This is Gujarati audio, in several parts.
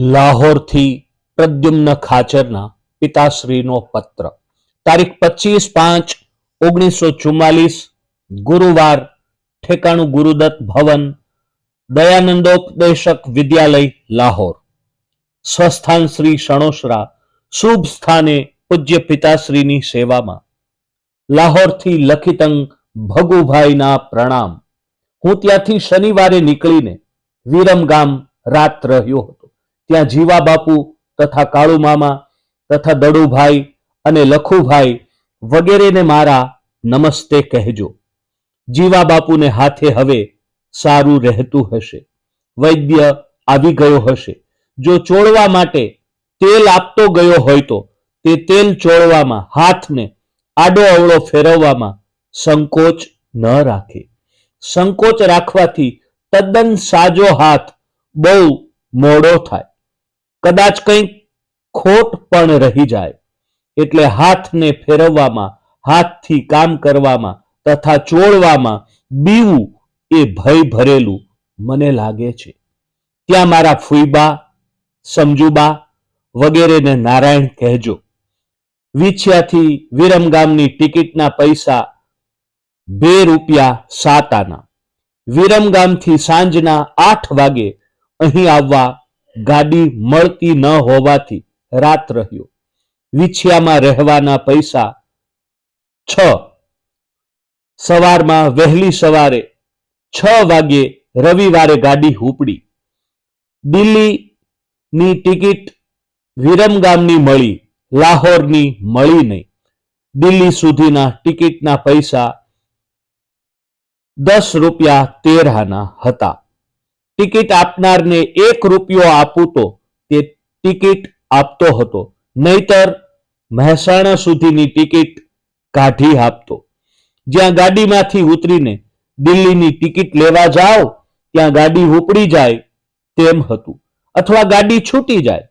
લાહોરથી પ્રદ્યુમ્ન ખાચરના પિતાશ્રીનો પત્ર. તારીખ પચીસ પાંચ ઓગણીસો ચુમ્માલીસ, ગુરુવાર, ઠેકાણું ગુરુદત્ત ભવન, દયાનંદોપદેશક વિદ્યાલય, લાહોર. સ્વસ્થાન શ્રી શણોસરા, શુભ સ્થાને પૂજ્ય પિતાશ્રીની સેવામાં. લાહોરથી લખિતંગ ભગુભાઈના પ્રણામ. હું ત્યાંથી શનિવારે નીકળીને વિરમગામ રાત રહ્યો હતો. ત્યાં જીવા બાપુ તથા કાળુ મામા તથા દડુભાઈ અને લખુભાઈ વગેરેને મારા નમસ્તે કહેજો. જીવા બાપુને હાથે હવે સારું રહેતું હશે. વૈદ્ય આવી ગયો હશે. જો ચોળવા માટે તેલ આપતો ગયો હોય તો તે તેલ ચોળવામાં, હાથને આડો અવળો ફેરવવામાં સંકોચ ન રાખે. સંકોચ રાખવાથી તદ્દન સાજો હાથ બહુ મોડો થાય. કદાચ કંઈક ખોટ પણ રહી જાય. એટલે હાથને ફેરવવામાં, હાથથી કામ કરવામાં તથા ચોળવામાં બીવું એ ભય ભરેલું મને લાગે છે. ત્યાં મારા ફુઈબા, સમજુબા વગેરેને નારાયણ કહેજો. વિછ્યાથી વિરમગામની ટિકિટના પૈસા બે રૂપિયા સાત આના. વિરમગામથી સાંજના આઠ વાગે અહીં આવવા ગાડી મળતી ન હોવાથી રાત રહ્યો. વિછિયામાં રહેવાના પૈસા છ. સવારમાં વહેલી સવારે છ વાગે રવિવારે ગાડી ઉપડી. દિલ્હીની ટિકિટ વિરમગામની મળી, લાહોરની મળી નહીં. દિલ્હી સુધીના ટિકિટના પૈસા દસ રૂપિયા તેર આના હતા. ટિકિટ આપનારને એક રૂપિયો આપું તો તે ટિકિટ આપતો હતો. નહીતર મહેસાણા સુધીની ટિકિટ કાઢી આપતો. જ્યાં ગાડીમાંથી ઉતરીને દિલ્હીની ટિકિટ લેવા જાઓ, ત્યાં ગાડી ઉપડી જાય તેમ હતું. અથવા ગાડી છૂટી જાય.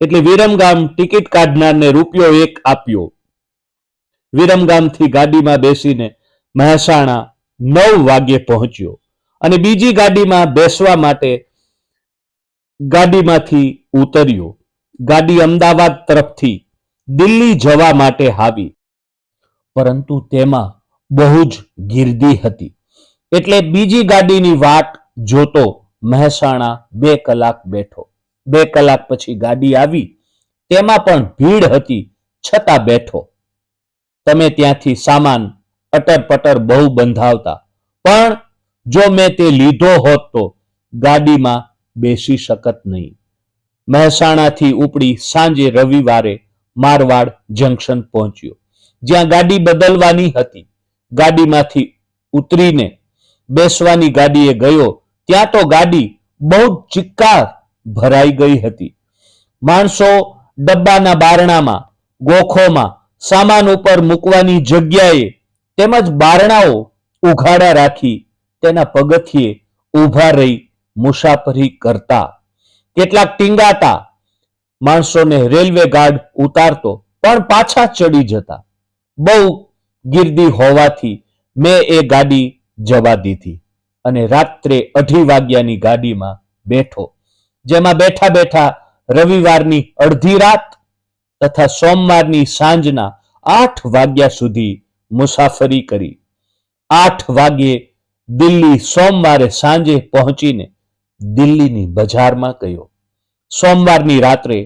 એટલે વિરમગામ ટિકિટ કાઢનારને રૂપિયો એક આપ્યો. વિરમગામથી ગાડીમાં બેસીને મહેસાણા નવ વાગ્યે પહોંચ્યો. અને બીજી ગાડીમાં બેસવા માટે ગાડીમાંથી ઉતર્યો. ગાડી અમદાવાદ તરફથી દિલ્હી જવા માટે આવી. પરંતુ તેમાં બહુ જ ગીર્દી હતી. એટલે બીજી ગાડીની વાટ જોતો મહેસાણા બે કલાક બેઠો. બે કલાક પછી ગાડી આવી. તેમાં પણ ભીડ હતી છતાં બેઠો. તમે ત્યાંથી સામાન અટર પટર બહુ બંધાવતા. પણ જો મેં તે લીધો હોત તો ગાડીમાં બેસી શકત નહીં. મહેસાણાથી ઉપડી સાંજે રવિવારે મારવાડ જંકશન પહોંચ્યો. જ્યાં ગાડી બદલવાની હતી. ગાડીમાંથી ઉતરીને બેસવાની ગાડીએ ગયો. ત્યાં તો ગાડી બહુ ચિક્કા ભરાઈ ગઈ હતી. માણસો ડબ્બાના બારણામાં, ગોખોમાં, સામાન ઉપર મૂકવાની જગ્યાએ તેમજ બારણાઓ ઉઘાડા રાખી તેના પગથિયે ઊભા રહી મુસાફરી કરતા. કેટલાક ટીંગાતા માણસોને રેલવે ગાર્ડ ઉતારતો, પણ પાછા ચડી જતા. બહુ ગીર્દી હોવાથી મેં એ ગાડી જવા દીધી અને રાત્રે અઢી વાગ્યાની ગાડીમાં બેઠો, જેમાં બેઠા બેઠા રવિવારની અડધી રાત તથા સોમવારની સાંજના આઠ વાગ્યા સુધી મુસાફરી કરી. આઠ વાગ્યે દિલ્હી સોમવારે સાંજે પહોંચીને દિલ્હીની બજારમાં ગયો. સોમવારની રાત્રે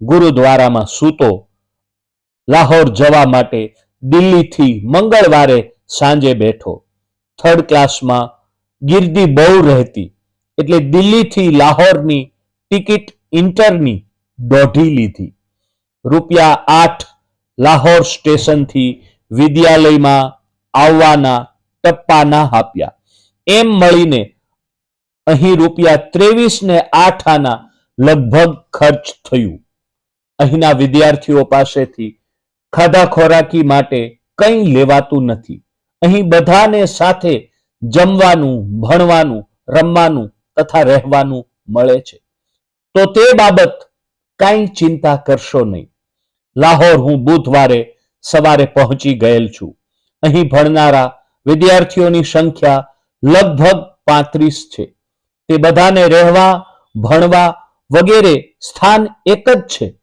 ગુરુદ્વારામાં સૂતો લાહોર જવા માટે દિલ્હીથી મંગળવારે સાંજે બેઠો. થર્ડ ક્લાસમાં ગીર્દી બહુ રહેતી, એટલે દિલ્હીથી લાહોરની ટિકિટ ઇન્ટરની દોઢી લીધી. રૂપિયા આઠ લાહોર સ્ટેશનથી વિદ્યાલયમાં આવવાના ટપ્પાના આપ્યા. એમ મળીને અહીં રૂપિયા ત્રેવીસ ને આઠ આના લગભગ ખર્ચ થયું. અહીંના વિદ્યાર્થીઓ પાસેથી ખાધા ખોરાકી માટે કંઈ લેવાતું નથી. અહીં બધાને સાથે જમવાનું, ભણવાનું, રમવાનું તથા રહેવાનું મળે છે. તો તે બાબત કાંઈ ચિંતા કરશો નહીં. લાહોર હું બુધવારે સવારે પહોંચી ગયેલ છું. અહીં ભણનારા વિદ્યાર્થીઓની સંખ્યા લગભગ પાંત્રીસ છે. તે બધાને રહેવા, ભણવા વગેરે સ્થાન એક જ છે.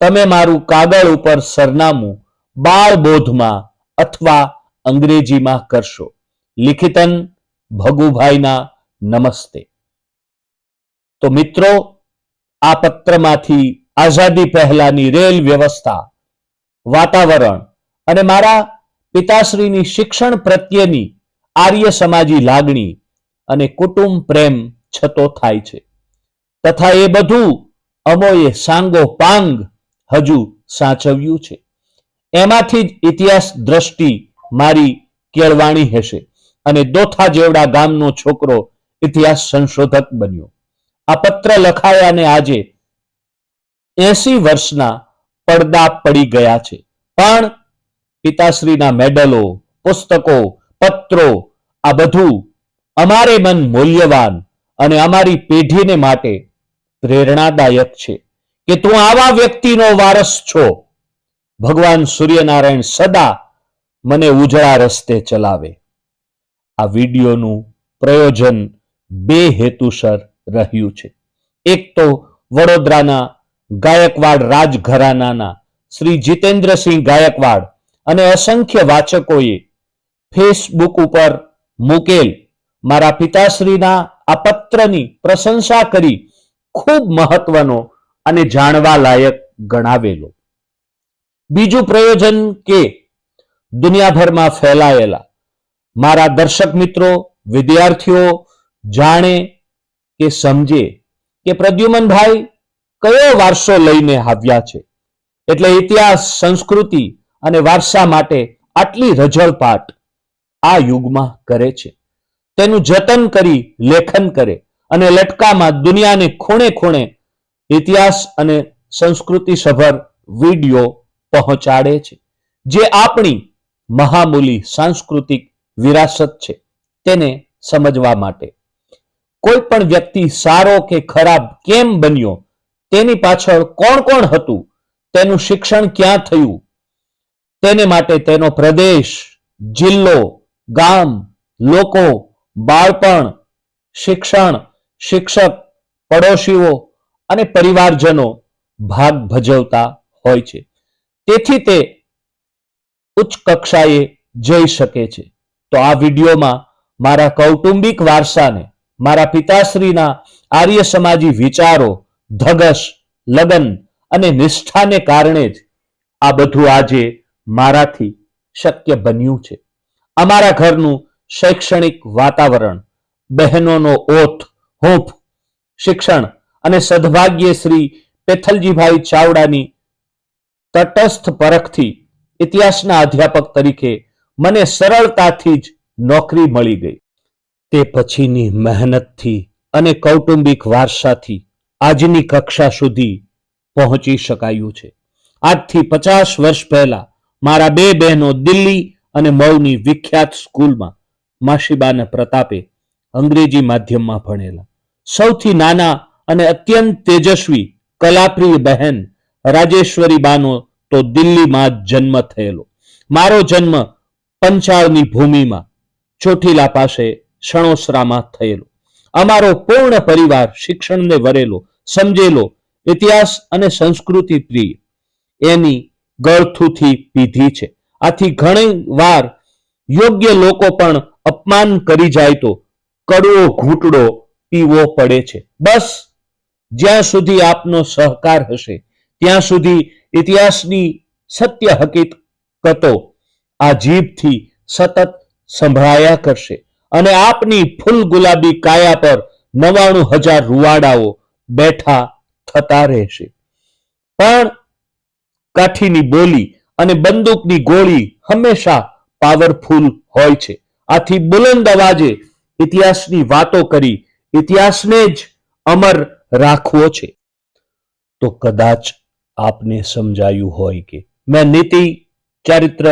તમે મારું કાગળ ઉપર સરનામું બાળબોધમાં અથવા અંગ્રેજીમાં કરશો. લિખિતન ભગુભાઈના નમસ્તે. તો મિત્રો, આ પત્રમાંથી આઝાદી પહેલાની રેલ વ્યવસ્થા, વાતાવરણ અને મારા પિતાશ્રીની શિક્ષણ પ્રત્યેની આર્ય સમાજી લાગણી અને કુટુંબ પ્રેમ છતો થાય છે. તથા એ બધું અમોએ સાંગો પાંગ હજુ સાચવ્યું છે. એમાંથી જ ઇતિહાસ દ્રષ્ટિ મારી કેળવાણી હશે અને દોથા જેવડા ગામનો છોકરો ઇતિહાસ સંશોધક બન્યો. આ પત્ર લખાયાને આજે એસી વર્ષના પડદા પડી ગયા છે. પણ પિતાશ્રીના મેડલો, પુસ્તકો પત્રો, આ બધું અમારે મન મૂલ્યવાન અને અમારી પેઢીને માટે પ્રેરણાદાયક છે કે તું આવા વ્યક્તિનો વારસ છો. ભગવાન સૂર્યનારાયણ સદા મને ઉજળા રસ્તે ચલાવે. આ વિડીયોનું પ્રયોજન બે હેતુસર રહ્યું છે. એક તો વડોદરાના ગાયકવાડ રાજઘરાનાના શ્રી જીતેન્દ્રસિંહ ગાયકવાડ અને અસંખ્ય વાચકોએ ફેસબુક ઉપર મૂકેલ. મારા પિતાશ્રીના આ પત્રની પ્રશંસા કરી ખૂબ મહત્વનો અને જાણવા લાયક ગણાવેલો. બીજું પ્રયોજન કે દુનિયાભરમાં ફેલાયેલા મારા દર્શક મિત્રો, વિદ્યાર્થીઓ જાણે કે સમજે કે પ્રદ્યુમનભાઈ કયો વારસો લઈને આવ્યા છે. એટલે ઇતિહાસ, સંસ્કૃતિ અને વારસા માટે આટલી રજળપાટ આ યુગમાં કરે છે. તેનું જતન કરી, લેખન કરે અને લટકામાં દુનિયાને ખૂણે ખૂણે ઇતિહાસ અને સંસ્કૃતિ સભર વીડિયો પહોંચાડે છે. જે આપણી મહામૂલી સાંસ્કૃતિક વિરાસત છે તેને સમજવા માટે. કોઈ પણ વ્યક્તિ સારો કે ખરાબ કેમ બન્યો, તેની પાછળ કોણ કોણ હતું, તેનું શિક્ષણ ક્યાં થયું, તેને માટે તેનો પ્રદેશ, જિલ્લો ગામ, લોકો, બાળપણ, શિક્ષણ, શિક્ષક, પડોશીઓ અને પરિવારજનો ભાગ ભજવતા હોય છે. તેથી તે ઉચ્ચ કક્ષાએ જઈ શકે છે. તો આ વિડીયોમાં મારા કૌટુંબિક વારસાને, મારા પિતાશ્રીના આર્ય સમાજી વિચારો, ધગશ, લગન અને નિષ્ઠાને કારણે જ આ બધું આજે મારાથી શક્ય બન્યું છે. અમારા ઘરનું શૈક્ષણિક વાતાવરણ, બહેનોનો ઓથ, હોંફ, શિક્ષણ અને સદભાગ્ય શ્રી પેથલજીભાઈ ચાવડાની તટસ્થ પરખથી ઇતિહાસના અધ્યાપક તરીકે મને સરળતાથી જ નોકરી મળી ગઈ. તે પછીની મહેનતથી અને કૌટુંબિક વારસાથી આજની કક્ષા સુધી પહોંચી શકાયું છે. આજથી પચાસ વર્ષ પહેલા મારા બે બહેનો દિલ્હી અને મૌની વિખ્યાત સ્કૂલમાં માસીબાના પ્રતાપે અંગ્રેજી માધ્યમમાં ભણેલા. સૌથી નાના અને અત્યંત તેજસ્વી કલાપ્રિય બહેન રાજેશ્વરી તો દિલ્હીમાં જન્મ થયેલો. મારો જન્મ પંચાળની ભૂમિમાં ચોટીલા પાસે સણોસરામાં થયેલો. અમારો પૂર્ણ પરિવાર શિક્ષણને વરેલો, સમજેલો, ઇતિહાસ અને સંસ્કૃતિ પ્રિય. એની ગળથુથી પીધી છે. આથી ઘણી વાર યોગ્ય લોકો પણ અપમાન કરી જાય તો કડવો ઘૂંટડો પીવો પડે છે. બસ જ્યાં સુધી આપનો સહકાર હશે, ત્યાં સુધી ઇતિહાસની સત્ય હકીકતો આ જીભથી સતત સંભળાયા કરશે. અને આપની ફૂલ ગુલાબી કાયા પર નવાણું હજાર રૂવાડાઓ બેઠા થતા રહેશે. પણ કાઠીની બોલી અને બંદૂકની ગોળી હંમેશા પાવરફુલ હોય છે. આથી બુલંદ અવાજે ઇતિહાસની વાતો કરી, ઇતિહાસને જ અમર રાખવો છે. તો કદાચ આપને સમજાયું હોય કે મેં નીતિ, ચરિત્ર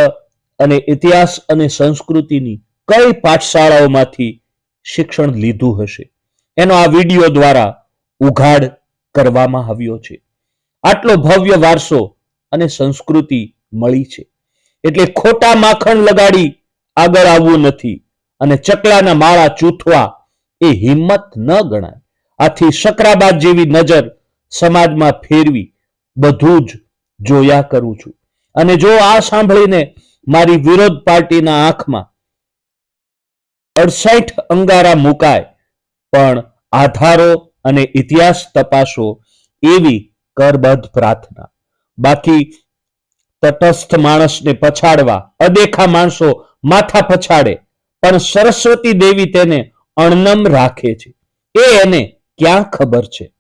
અને ઇતિહાસ અને સંસ્કૃતિની કઈ પાઠશાળાઓમાંથી શિક્ષણ લીધું હશે? એનો આ વીડિયો દ્વારા ઉઘાડ કરવામાં આવ્યો છે. આટલો ભવ્ય વારસો અને સંસ્કૃતિ મળી છે. એટલે ખોટા માખણ લગાડી આગળ આવવું નથી અને ચકલાના માળા ચૂથવા એ હિંમત ન ગણાય. આથી શકરાબાદ જેવી નજર સમાજમાં ફેરવી બધું જ જોયા કરું છું. અને જો આ સાંભળીને મારી વિરોધ પાર્ટીના આંખમાં અડસઠ અંગારા મુકાય, પણ આધારો અને ઇતિહાસ તપાસો એવી કરબદ્ધ પ્રાર્થના. બાકી તટસ્થ માણસને પછાડવા. અદેખા માણસો માથા પછાડે. પણ સરસ્વતી દેવી તેને અણનમ રાખે છે. એ એને ક્યાં ખબર છે?